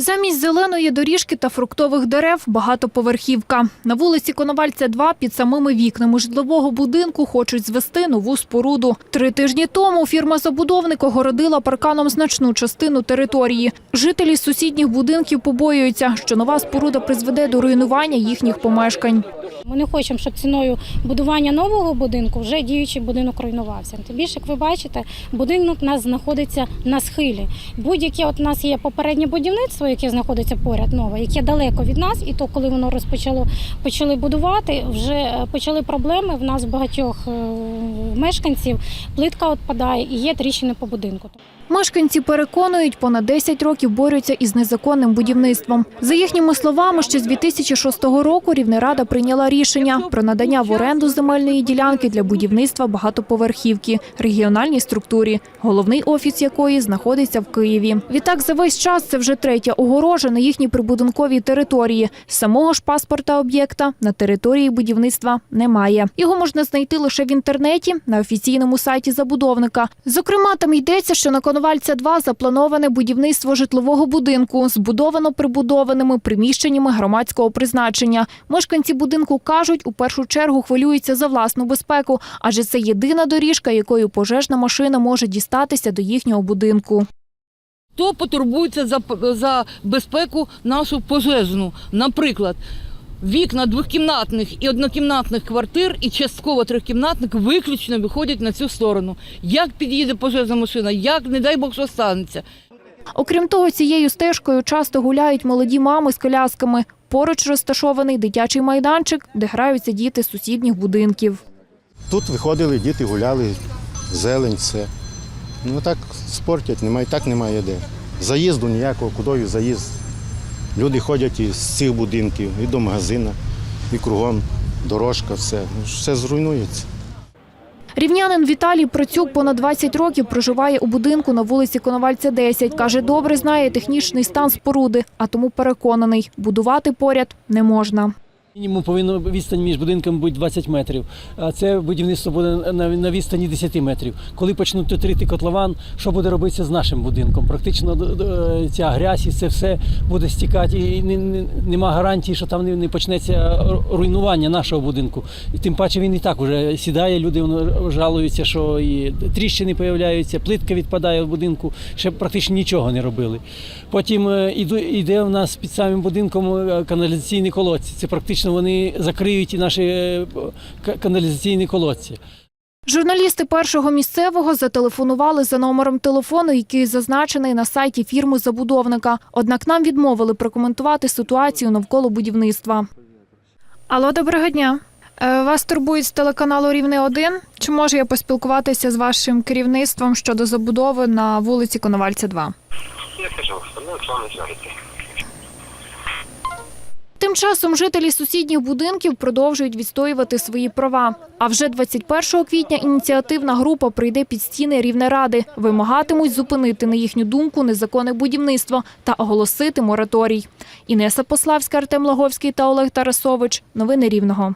Замість зеленої доріжки та фруктових дерев багатоповерхівка. На вулиці Коновальця 2 під самими вікнами житлового будинку хочуть звести нову споруду. Три тижні тому фірма-забудовник огородила парканом значну частину території. Жителі сусідніх будинків побоюються, що нова споруда призведе до руйнування їхніх помешкань. Ми не хочемо, щоб ціною будування нового будинку вже діючий будинок руйнувався. Тим більше, як ви бачите, будинок у нас знаходиться на схилі. Будь-яке от у нас є попереднє будівництво, яке знаходиться поряд нове, яке далеко від нас, і то, коли воно розпочало почали будувати, вже е, почали проблеми в нас багатьох е, мешканців. Плитка відпадає і є тріщини по будинку. Мешканці переконують, понад 10 років борються із незаконним будівництвом. За їхніми словами, ще з 2006 року Рівнерада прийняла рішення про надання в оренду земельної ділянки для будівництва багатоповерхівки регіональній структурі, головний офіс якої знаходиться в Києві. Відтак, за весь час це вже третя огорожа на їхній прибудинковій території. Самого ж паспорта об'єкта на території будівництва немає. Його можна знайти лише в інтернеті на офіційному сайті забудовника. Зокрема, там йдеться, що на Коновальця 2 заплановане будівництво житлового будинку, збудовано прибудованими приміщеннями громадського призначення. Мешканці будинку кажуть, у першу чергу хвилюються за власну безпеку, адже це єдина доріжка, якою пожежна машина може дістатися до їхнього будинку. Хто потурбується за, за безпеку нашу пожежну? Наприклад, вікна двохкімнатних і однокімнатних квартир і частково трьохкімнатних виключно виходять на цю сторону. Як під'їде пожежна машина, як, не дай Бог, що станеться. Окрім того, цією стежкою часто гуляють молоді мами з колясками. Поруч розташований дитячий майданчик, де граються діти з сусідніх будинків. Тут виходили, діти гуляли, зелень, все. Ну так спортять, немає, так немає де. Заїзду ніякого, кудою заїзд. Люди ходять із цих будинків, і до магазину, і кругом дорожка, все. Ну, Все зруйнується. Рівнянин Віталій Процюк понад 20 років проживає у будинку на вулиці Коновальця 10. Каже, добре знає технічний стан споруди, а тому переконаний, будувати поряд не можна. Мінімум повинна відстань між будинками бути 20 метрів, а це будівництво буде на, відстані 10 метрів. Коли почнуть трити котлован, що буде робитися з нашим будинком? Практично д- ця грязь і це все буде стікати, і не, не, нема гарантії, що там не, не почнеться руйнування нашого будинку. І тим паче він і так вже сідає, люди жалуються, що і тріщини появляються, плитка відпадає в будинку, ще практично нічого не робили. Потім е, іду- іде у нас під самим будинком е, каналізаційні колодці. Це практично вони закриють і наші е, каналізаційні колодці. Журналісти першого місцевого зателефонували за номером телефону, який зазначений на сайті фірми забудовника. Однак нам відмовили прокоментувати ситуацію навколо будівництва. Алло, доброго дня. Е, Вас турбують з телеканалу Рівне 1 Чи можу я поспілкуватися з вашим керівництвом щодо забудови на вулиці Коновальця 2? Нет, пожалуйста, мы с вами свяжемся. Часом жителі сусідніх будинків продовжують відстоювати свої права. А вже 21 квітня ініціативна група прийде під стіни Рівнеради, вимагатимуть зупинити на їхню думку незаконне будівництво та оголосити мораторій. Інеса Пославська, Артем Лаговський та Олег Тарасович. Новини Рівного.